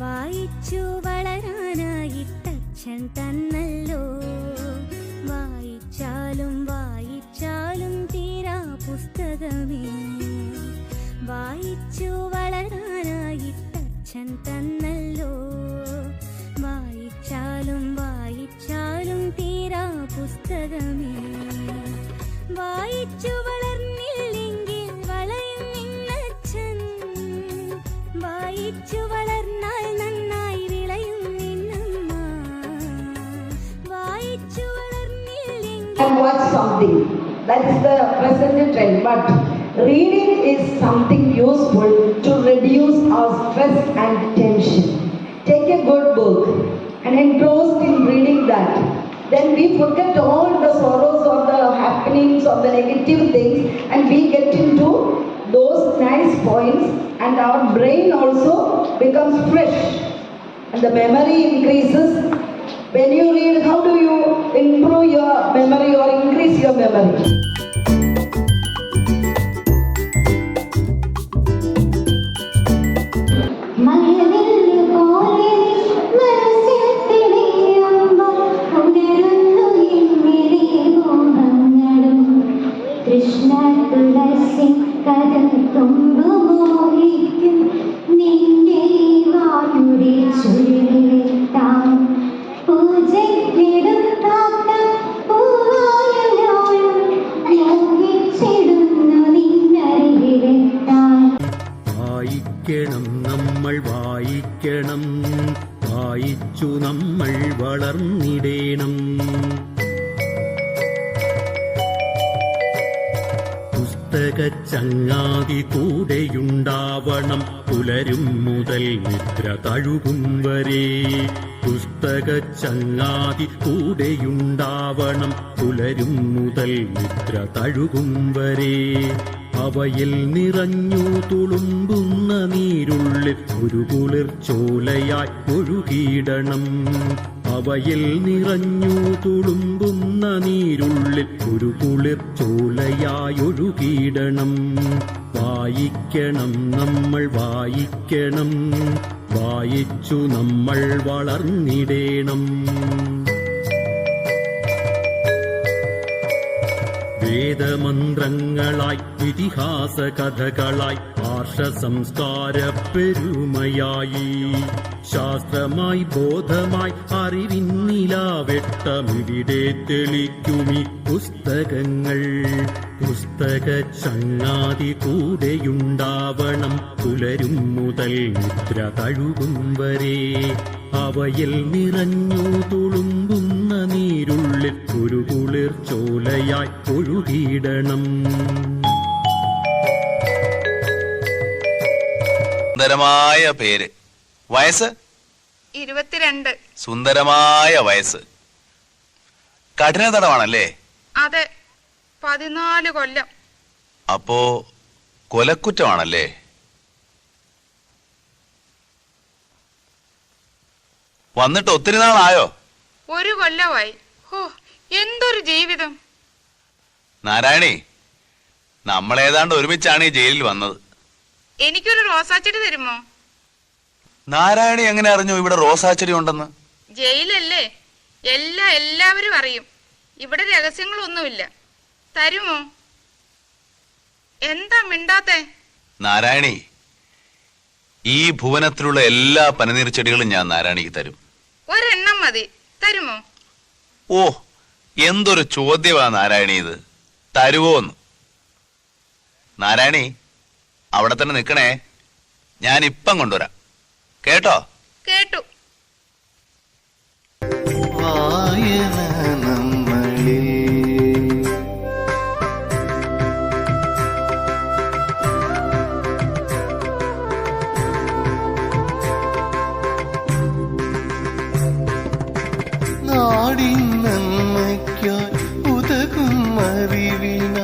വായിച്ചു വളരാനായിട്ടച്ഛൻ തന്നല്ലോ. വായിച്ചാലും വായിച്ചാലും തീരാ പുസ്തകമേ. വായിച്ചു വളരാനായിട്ടച്ഛൻ തന്നല്ലോ. വായിച്ചാലും വായിച്ചാലും തീരാ പുസ്തകമേ. And watch something. That is the present trend. But reading is something useful to reduce our stress and tension. Take a good book and engrossed in reading that. Then we forget all the sorrows or the happenings or the negative things and we get into those nice points and our brain also becomes fresh and the memory increases. When you read, how do you improve your memory or increase your memory? Krishna തുളസി നിന്റെ വായുടെ ചുരുളിലെത്താൻ വായിക്കണം നമ്മൾ വായിക്കണം. വായിച്ചു നമ്മൾ വളർന്നിടേണം. പുസ്തക ചങ്ങാതി കൂടെയുണ്ടാവണം. പുലരും മുതൽ നിദ്ര തഴുകും വരെ. പുസ്തക ചങ്ങാതി കൂടെയുണ്ടാവണം. പുലരും മുതൽ നിദ്ര തഴുകും വരെ. അവയിൽ നിറഞ്ഞു തുളുമ്പുന്ന നീരുള്ളിൽ ഒരു കുളിർ ചോലയായി ഒഴുകിയിടണം. അവയിൽ നിറഞ്ഞു തുളുമ്പുന്ന നീരുള്ളിൽ ഒരു കുളിർ ചോലയായി ഒഴുകിയിടണം. വായിക്കണം നമ്മൾ വായിക്കണം. വായിച്ചു നമ്മൾ വളർന്നിടേണം. വേദമന്ത്രങ്ങളായി ഇതിഹാസ കഥകളായി ആർഷ സംസ്കാര പെരുമയായി. ശാസ്ത്രമായി ബോധമായി അറിവിന്നിലാവെട്ടമിവിടെ തെളിക്കുമി പുസ്തകങ്ങൾ. പുസ്തക ചങ്ങാതി കൂടെയുണ്ടാവണം പുലരും മുതൽ നിദ്ര തഴുകും വരെ. അവയിൽ നിറഞ്ഞു തുളുമ്പുന്ന ഒഴുകിയിടണം സുന്ദരമായ പേര്. വയസ്സ്? ഇരുപത്തിരണ്ട്. സുന്ദരമായ വയസ്സ്. കഠിന തടവാണല്ലേ? അതെ. പതിനാല് കൊല്ലം. അപ്പോ കൊലക്കുറ്റമാണല്ലേ? വന്നിട്ട് ഒത്തിരി നാളായോ? ഒരു കൊല്ലമായി. ഹോ എന്തൊരു ജീവിതം. നാരായണി നമ്മളേതാണ്ട് ഒരുമിച്ചാണ് ഈ ജയിലിൽ വന്നത്. എനിക്കൊരു റോസാച്ചെടി തരുമോ? നാരായണി എങ്ങനെ അറിഞ്ഞു ഇവിടെ റോസാച്ചെടി ഉണ്ടെന്ന്? ജയിലല്ലേ? എല്ലാ എല്ലാവരും അറിയും. ഇവിടെ രഹസ്യങ്ങളൊന്നുമില്ല. തരുമോ? എന്താ മിണ്ടാത്തെ? നാരായണി ഈ ഭുവനത്തിലുള്ള എല്ലാ പനനീർ ചെടികളും ഞാൻ നാരായണിക്ക് തരും. ഒരെണ്ണം മതി. തരുമോ? ഓ എന്തൊരു ചോദ്യമാ നാരായണി ഇത്. തരുവോന്ന്. നാരായണി അവിടെ തന്നെ നിൽക്കണേ. ഞാൻ ഇപ്പം കൊണ്ടുവരാം. കേട്ടോ? കേട്ടു. വായന നമ്മളിൽ. vivir.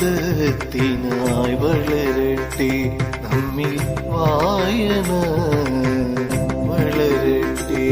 ഹൃദയത്തിനായി വളരട്ടെ നമ്മിൽ വായന വളരട്ടെ.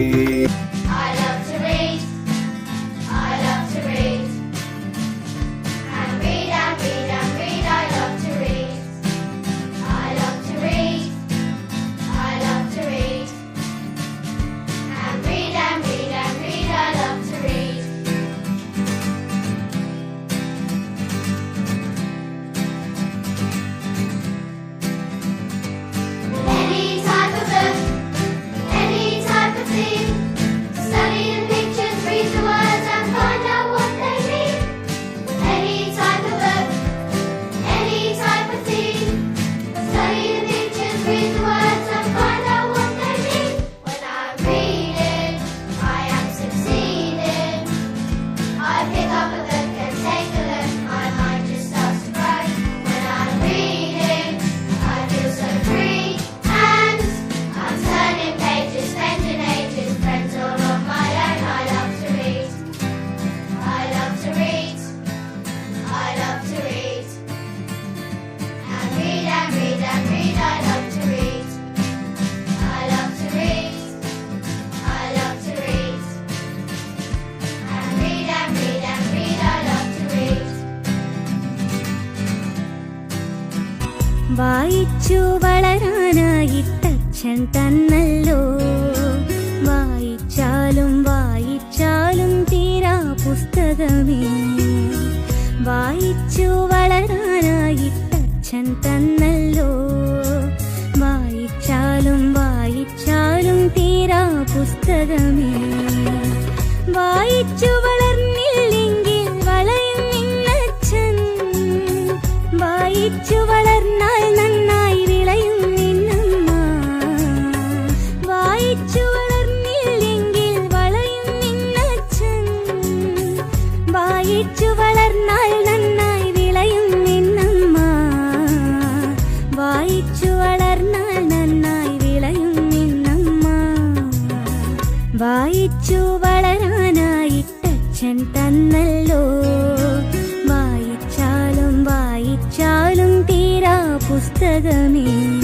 വായിച്ചു വളരാനായി തച്ഛൻ തന്നല്ലോ. വായിച്ചാലും വായിച്ചാലും തീരാ പുസ്തകമേ. വായിച്ചു വളരാനായി തച്ഛൻ തന്നല്ലോ. വായിച്ചാലും വായിച്ചാലും തീരാ പുസ്തകമേ. വായിച്ചു വളർന്നില്ലെങ്കിൽ വളയും നിന്നച്ഛൻ. വായിച്ചു വ വളച്ചു വളരാനായി അച്ഛൻ തന്നല്ലോ. വായിച്ചാലും വായിച്ചാലും തീരാ പുസ്തകമേ.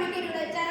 പണിക്കരുടെ ചരമ